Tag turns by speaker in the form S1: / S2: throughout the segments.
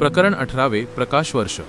S1: प्रकरण अठरावे प्रकाश वर्ष.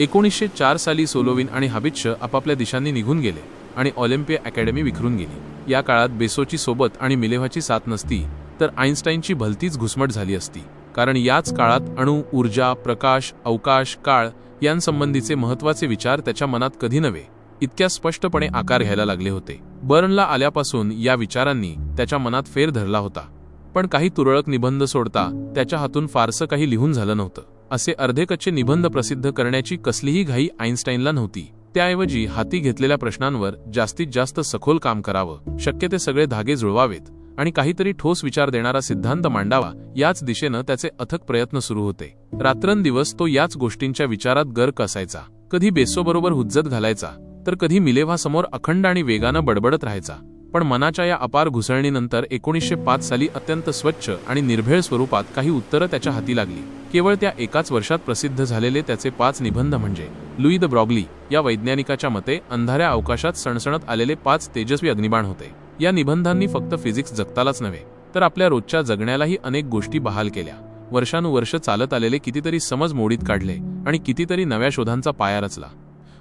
S1: एकोणीसशे चार साली सोलोविन आणि हाबिच्छ आपापल्या दिशांनी निघून गेले आणि ऑलिम्पिया अकॅडमी विखरून गेली. या काळात बेसोची सोबत आणि मिलेव्हाची साथ नसती तर आईन्स्टाईनची भलतीच घुसमट झाली असती. कारण याच काळात अणु ऊर्जा प्रकाश अवकाश काळ यांसंबंधीचे महत्त्वाचे विचार त्याच्या मनात कधी नव्हे इतक्या स्पष्टपणे आकार घ्यायला लागले होते. बर्नला आल्यापासून या विचारांनी त्याच्या मनात फेर धरला होता. पण काही तुरळक निबंध सोडता त्याच्या हातून फारसं काही लिहून झालं नव्हतं. असे अर्धेकच्चे निबंध प्रसिद्ध करण्याची कसलीही घाई आईन्स्टाईनला नव्हती. त्याऐवजी हाती घेतलेल्या प्रश्नांवर जास्तीत जास्त सखोल काम करावं. शक्य ते सगळे धागे जुळवावेत आणि काहीतरी ठोस विचार देणारा सिद्धांत मांडावा याच दिशेनं त्याचे अथक प्रयत्न सुरू होते. रात्रंदिवस तो याच गोष्टींच्या विचारात गर्क असायचा. कधी बेसोबरोबर हुज्जत घालायचा तर कधी मिलेव्हासमोर अखंड आणि वेगानं बडबडत राहायचा. पण मनाच्या या अपार घुसळणीनंतर एकोणीसशे पाच साली अत्यंत स्वच्छ आणि निर्भेळ स्वरूपात काही उत्तरं त्याच्या हाती लागली. केवळ त्या एकाच वर्षात प्रसिद्ध झालेले त्याचे पाच निबंध म्हणजे लुई द ब्रॉगली या वैज्ञानिकाच्या मते अंधाऱ्या अवकाशात सणसणत आलेले पाच तेजस्वी अग्निबाण होते. या निबंधांनी फक्त फिजिक्स जगतालाच नव्हे तर आपल्या रोजच्या जगण्यालाही अनेक गोष्टी बहाल केल्या. वर्षानुवर्ष चालत आलेले कितीतरी समज मोडीत काढले आणि कितीतरी नव्या शोधांचा पाया रचला.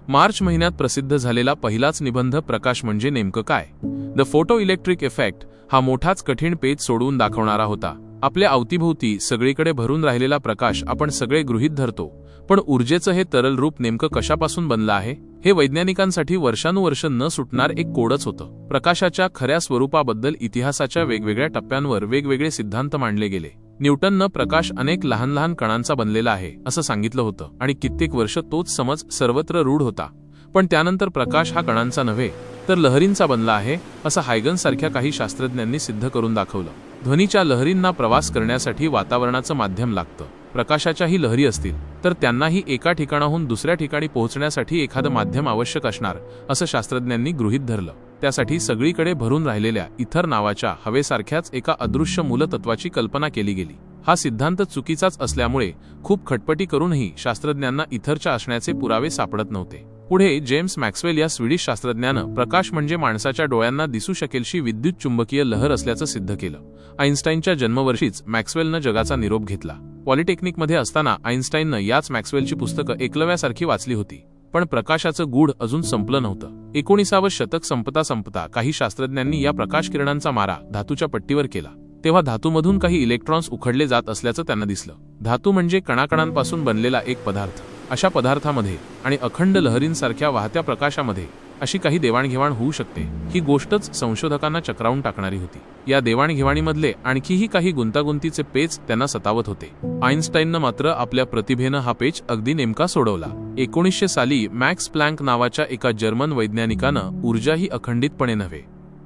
S1: मार्च महिन्यात प्रसिद्ध झालेला पहिलाच निबंध प्रकाश म्हणजे नेमकं काय? द फोटो इलेक्ट्रिक इफेक्ट हा मोठाच कठीण पेज सोडवून दाखवणारा होता. आपल्या अवतीभोवती सगळीकडे भरून राहिलेला प्रकाश आपण सगळे गृहीत धरतो. पण ऊर्जेचं हे तरल रूप नेमकं कशापासून बनलं आहे? हे वैज्ञानिकांसाठी वर्षानुवर्ष न सुटणार एक कोडच होतं. प्रकाशाच्या खऱ्या स्वरूपाबद्दल इतिहासाच्या वेगवेगळ्या टप्प्यांवर वेगवेगळे सिद्धांत मांडले गेले. न्यूटननं प्रकाश अनेक लहान लहान कणांचा बनलेला आहे असं सांगितलं होतं. आणि कित्येक वर्ष तोच समज सर्वत्र रूढ होता. पण त्यानंतर प्रकाश हा कणांचा नव्हे तर लहरींचा बनला आहे असं हायगन सारख्या काही शास्त्रज्ञांनी सिद्ध करून दाखवलं. ध्वनीच्या लहरींना प्रवास करण्यासाठी वातावरणाचं माध्यम लागतं. प्रकाशाच्याही लहरी असतील तर त्यांनाही एका ठिकाणाहून दुसऱ्या ठिकाणी पोहोचण्यासाठी एखादं माध्यम आवश्यक असणार असं शास्त्रज्ञांनी गृहीत धरलं. त्यासाठी सगळीकडे भरून राहिलेल्या इथर नावाच्या हवेसारख्याच एका अदृश्य मूलतत्वाची कल्पना केली गेली. हा सिद्धांत चुकीचाच असल्यामुळे खूप खटपटी करूनही शास्त्रज्ञांना इथरच्या असण्याचे पुरावे सापडत नव्हते. पुढे जेम्स मॅक्सवेल या स्वीडिश शास्त्रज्ञानं प्रकाश म्हणजे माणसाच्या डोळ्यांना दिसू शकेलशी विद्युत चुंबकीय लहर असल्याचं सिद्ध केलं. आईन्स्टाईनच्या जन्मवर्षीच मॅक्सवेलनं जगाचा निरोप घेतला. पॉलिटेक्निकमध्ये असताना आईन्स्टाईननं याच मॅक्सवेलची पुस्तकं एकलव्यासारखी वाचली होती पण प्रकाशाचं गूढ अजून संपलं नव्हतं. एकोणीसावं शतक संपता संपता काही शास्त्रज्ञांनी या प्रकाश किरणांचा मारा धातूच्या पट्टीवर केला. तेव्हा धातूमधून काही इलेक्ट्रॉन्स उखडले जात असल्याचं त्यांना दिसलं. धातू म्हणजे कणाकणांपासून बनलेला एक पदार्थ. अशा पदार्थामध्ये आणि अखंड लहरींसारख्या वाहत्या प्रकाशामध्ये अशी काही देवाणघेवाण होऊ शकते. ही गोष्टच संशोधकांना चक्रावून टाकणारी होती. या देवाणघेवाणीमधले आणखीही काही गुंतागुंतीचे पेच त्यांना सतावत होते. आईन्स्टाईननं मात्र आपल्या प्रतिभेनं हा पेच अगदी नेमका सोडवला. एकोणीसशे साली मॅक्स प्लँक नावाच्या एका जर्मन वैज्ञानिकानं ऊर्जा ही अखंडितपणे नव्हे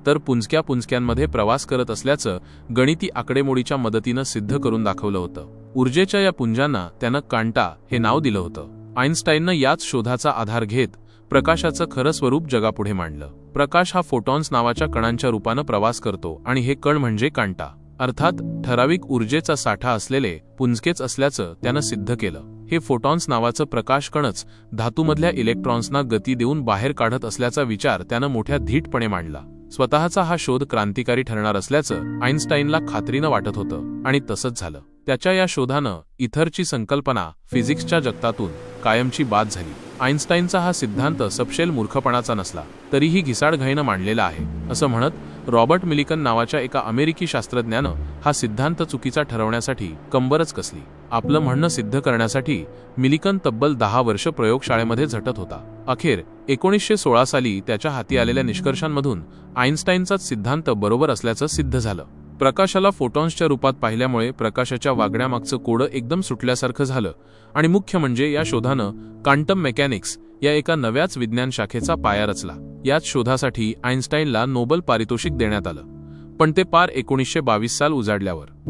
S1: तर पुंजक्या पुंजक्यांमध्ये प्रवास करत असल्याचं गणिती आकडेमोडीच्या मदतीनं सिद्ध करून दाखवलं होतं. ऊर्जेच्या या पुंजांना त्यानं कांटा हे नाव दिलं होतं. आईन्स्टाईननं याच शोधाचा आधार घेत प्रकाशाचं खरं स्वरूप जगापुढे मांडलं. प्रकाश हा फोटॉन्स नावाच्या कणांच्या रूपानं प्रवास करतो आणि हे कण म्हणजे कांटा. अर्थात ठराविक ऊर्जेचा साठा असलेले पुंजकेच असल्याचं त्यानं सिद्ध केलं. हे फोटॉन्स नावाचं प्रकाश कणच धातूमधल्या इलेक्ट्रॉन्सना गती देऊन बाहेर काढत असल्याचा विचार त्यानं मोठ्या धीटपणे मांडला. स्वतःचा हा शोध क्रांतिकारी ठरणार असल्याचं आईन्स्टाईनला खात्रीनं वाटत होतं आणि तसंच झालं. त्याच्या या शोधानं इथरची संकल्पना फिजिक्सच्या जगतातून कायमची बाद झाली. आईन्स्टाईनचा हा सिद्धांत सपशेल मूर्खपणाचा नसला तरीही घिसाडघाईनं मांडलेला आहे असं म्हणत रॉबर्ट मिलिकन नावाच्या एका अमेरिकी शास्त्रज्ञानं हा सिद्धांत चुकीचा ठरवण्यासाठी कंबरच कसली. आपलं म्हणणं सिद्ध करण्यासाठी मिलिकन तब्बल दहा वर्ष प्रयोगशाळेमध्ये झटत होता. अखेर एकोणीसशे सोळा साली त्याच्या हाती आलेल्या निष्कर्षांमधून आईन्स्टाईनचाच सिद्धांत बरोबर असल्याचं सिद्ध झालं. प्रकाशाला फोटॉन्सच्या रूपात पाहिल्यामुळे प्रकाशाच्या वागण्यामागचं कोडं एकदम सुटल्यासारखं झालं. आणि मुख्य म्हणजे या शोधानं क्वांटम मेकॅनिक्स या एका नव्याच विज्ञान शाखेचा पाया रचला. याच शोधासाठी आईन्स्टाईनला नोबल पारितोषिक देण्यात आलं. पण ते पार एकोणीसशे बावीस साल उजाडल्यावर.